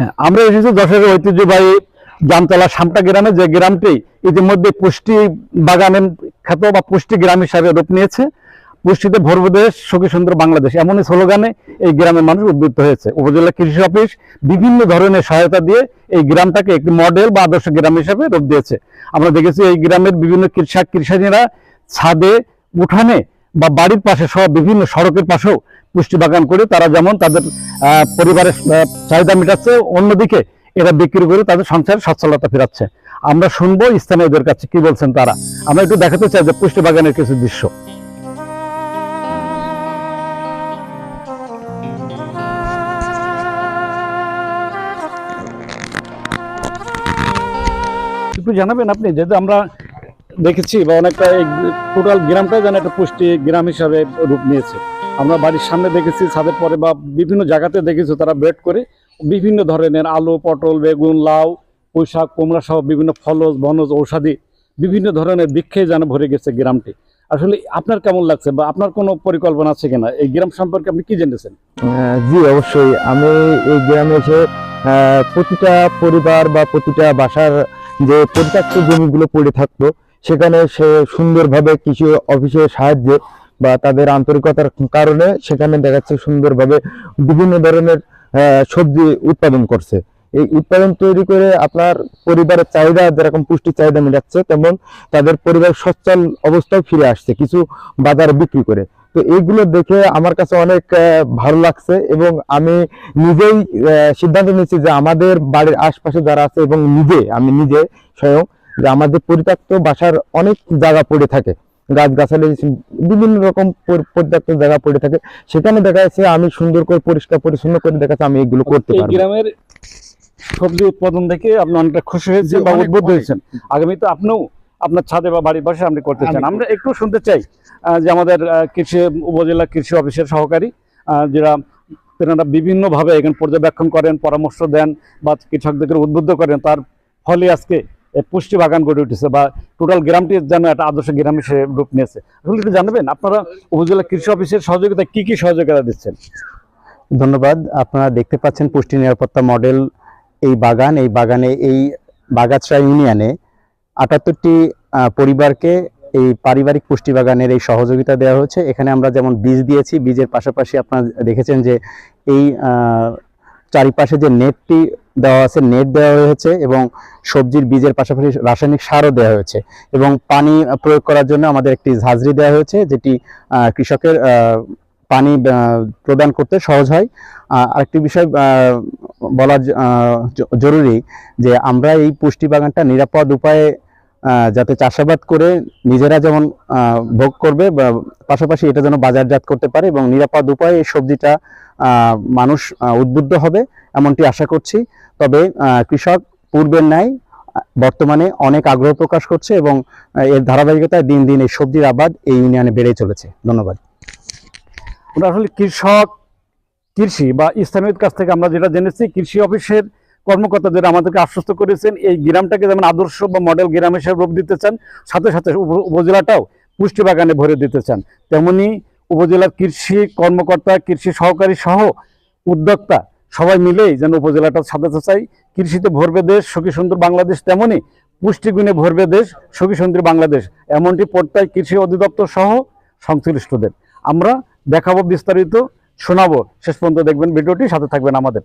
হ্যাঁ আমরা এসেছি যশোরের ঐতিহ্যবাহী জামতলা সামটা গ্রামে, যে গ্রামটি ইতিমধ্যে পুষ্টি বাগানের খ্যাত বা পুষ্টি গ্রাম হিসাবে রূপ নিয়েছে। পুষ্টিতে ভরব দেশ সুখী সুন্দর বাংলাদেশ। এমনই স্লোগানে এই গ্রামের মানুষ উদ্বুদ্ধ হয়েছে। উপজেলা কৃষি অফিস বিভিন্ন ধরনের সহায়তা দিয়ে এই গ্রামটাকে একটি মডেল বা আদর্শ গ্রাম হিসাবে রূপ দিয়েছে। আমরা দেখেছি এই গ্রামের বিভিন্ন কৃষক কৃষানীরা ছাদে, উঠানে বা বাড়ির পাশে সহ বিভিন্ন সড়কের পাশেও পুষ্টি বাগান করে তারা যেমন তাদের পরিবারের চাহিদা মেটাচ্ছে, অন্যদিকে এরা বিক্রি করে তাদের সংসারে সচ্ছলতা ফেরাচ্ছে। আমরা শুনব স্থানীয়দের কাছে কি বলছেন তারা। আমরা একটু দেখাতে চাই যে পুষ্টি বাগানের কিছু দৃশ্য। একটু জানাবেন আপনি, যেহেতু আমরা দেখেছি বা অনেকটা টোটাল গ্রামটা যেন একটা পুষ্টি গ্রাম হিসাবে রূপ নিয়েছে। আমরা বাড়ির সামনে দেখেছি, ছাদের পরে বা বিভিন্ন জায়গাতে দেখেছি তারা বেড করে বিভিন্ন ধরনের আলু, পটল, বেগুন, লাউ, পুঁইশাক, কুমড়া সহ বিভিন্ন ফলজ, বনজ ঔষধি বিভিন্ন ধরনের বৃক্ষে যেন ভরে গেছে গ্রামটি। আসলে আপনার কেমন লাগছে বা আপনার কোনো পরিকল্পনা আছে কিনা? এই গ্রাম সম্পর্কে আপনি কি জেনেছেন? জি, অবশ্যই। আমি এই গ্রামে এসে প্রতিটা পরিবার বা প্রতিটা বাসার যে পরিত্যক্ত জমিগুলো পড়ে থাকতো সেখানে সে সুন্দরভাবে কৃষি অফিসের সাহায্যে বা তাদের আন্তরিকতার কারণে সেখানে দেখা যাচ্ছে সুন্দরভাবে বিভিন্ন ধরনের সবজি উৎপাদন করছে। এই উৎপাদন তৈরি করে আপনার পরিবারের চাহিদা, যেরকম পুষ্টি চাহিদা মেটাচ্ছে তেমন তাদের পরিবার সচ্ছল অবস্থায় ফিরে আসছে কিছু বাজারে বিক্রি করে। তো এইগুলো দেখে আমার কাছে অনেক ভালো লাগছে এবং আমি নিজেই সিদ্ধান্ত নিয়েছি যে আমাদের বাড়ির আশপাশে যারা আছে এবং নিজে, আমি নিজে স্বয়ং যে আমাদের পরিত্যক্ত বাসার অনেক জায়গা পড়ে থাকে। গাছ গাছালি বিভিন্ন রকম পরি- পরিত্যক্ত জায়গা পড়ে থাকে। সেখানে দেখা যাচ্ছে আমি সুন্দর করে পরিষ্কার পরিচ্ছন্ন করে দেখা যাচ্ছে আমি এগুলো করতে পারব। গ্রামের সবজি উৎপাদন দেখে আপনি অনেকটা খুশি জি, হয়েছেন বা উদ্বুদ্ধ। হয়েছেন। আগামীতে আপনিও আপনার ছাদে বা বাড়ির পাশে আপনি করতে চান। আমরা একটু শুনতে চাই আহ, যে আমাদের আহ, কৃষি উপজেলা কৃষি অফিসের সহকারী আহ, যারা তেনারা বিভিন্নভাবে এখানে পর্যবেক্ষণ করেন পরামর্শ দেন বা কৃষকদেরকে উদ্বুদ্ধ করেন তার ফলে আজকে পুষ্টি বাগান গড়ে উঠেছে বা টোটাল গ্রামটি যেন একটা আদর্শ গ্রাম হিসেবে রূপ নিয়েছে। আসলে একটু জানাবেন, আপনারা উপজেলা কৃষি অফিসের সহযোগিতা কি কি সহযোগিতা দিচ্ছেন? ধন্যবাদ। আপনারা দেখতে পাচ্ছেন পুষ্টি নিরাপত্তা মডেল এই বাগান। এই বাগানে এই বাগাছড়া ইউনিয়নে আটাত্তরটি পরিবারকে এই পারিবারিক পুষ্টি বাগানের এই সহযোগিতা দেওয়া হয়েছে। এখানে আমরা যেমন বীজ দিয়েছি, বীজের পাশাপাশি আপনারা দেখেছেন যে এই চারিপাশে যে নেটটি দেওয়া আছে, নেট দেওয়া হয়েছে এবং সবজির বীজের পাশাপাশি রাসায়নিক সারও দেওয়া হয়েছে এবং পানি প্রয়োগ করার জন্য আমাদের একটি ঝাঁঝরি দেওয়া হয়েছে যেটি কৃষকের পানি প্রদান করতে সহজ হয়। আরেকটি বিষয় বলা জরুরি যে আমরা এই পুষ্টি বাগানটা নিরাপদ উপায়ে যাতে চাষাবাদ করে নিজেরা যেমন ভোগ করবে পাশাপাশি এটা যেন বাজারজাত করতে পারে এবং নিরাপদ উপায়ে সবজিটা মানুষ উদ্বুদ্ধ হবে, এমনটি আশা করছি। তবে কৃষক পূর্বের ন্যায়, বর্তমানে অনেক আগ্রহ প্রকাশ করছে এবং এর ধারাবাহিকতায় দিন দিন এই সবজির আবাদ এই ইউনিয়নে বেড়েই চলেছে। ধন্যবাদ। আসলে কৃষক, কৃষি বা স্থানীয় কাছ থেকে আমরা যেটা জেনেছি, কৃষি অফিসের কর্মকর্তা কর্মকর্তাদের আমাদেরকে আশ্বস্ত করেছেন, এই গ্রামটাকে যেমন আদর্শ বা মডেল গ্রাম হিসেবে রূপ দিতে চান, সাথে সাথে উপ- উপজেলাটাও পুষ্টি বাগানে ভরে দিতে চান, তেমনি উপজেলার কৃষি কর্মকর্তা, কৃষি সহকারী সহ উদ্যোক্তা সবাই মিলেই যেন উপজেলাটা সাজাতে চাই। কৃষিতে ভরবে দেশ, সুখী সুন্দর বাংলাদেশ তেমনই পুষ্টিগুণে ভরবে দেশ, সুখী সুন্দর বাংলাদেশ। এমনটি পড়তাই কৃষি অধিদপ্তর সহ সংশ্লিষ্টদের। আমরা দেখাবো বিস্তারিত, শোনাবো। শেষ পর্যন্ত দেখবেন ভিডিওটি, সাথে থাকবেন আমাদের।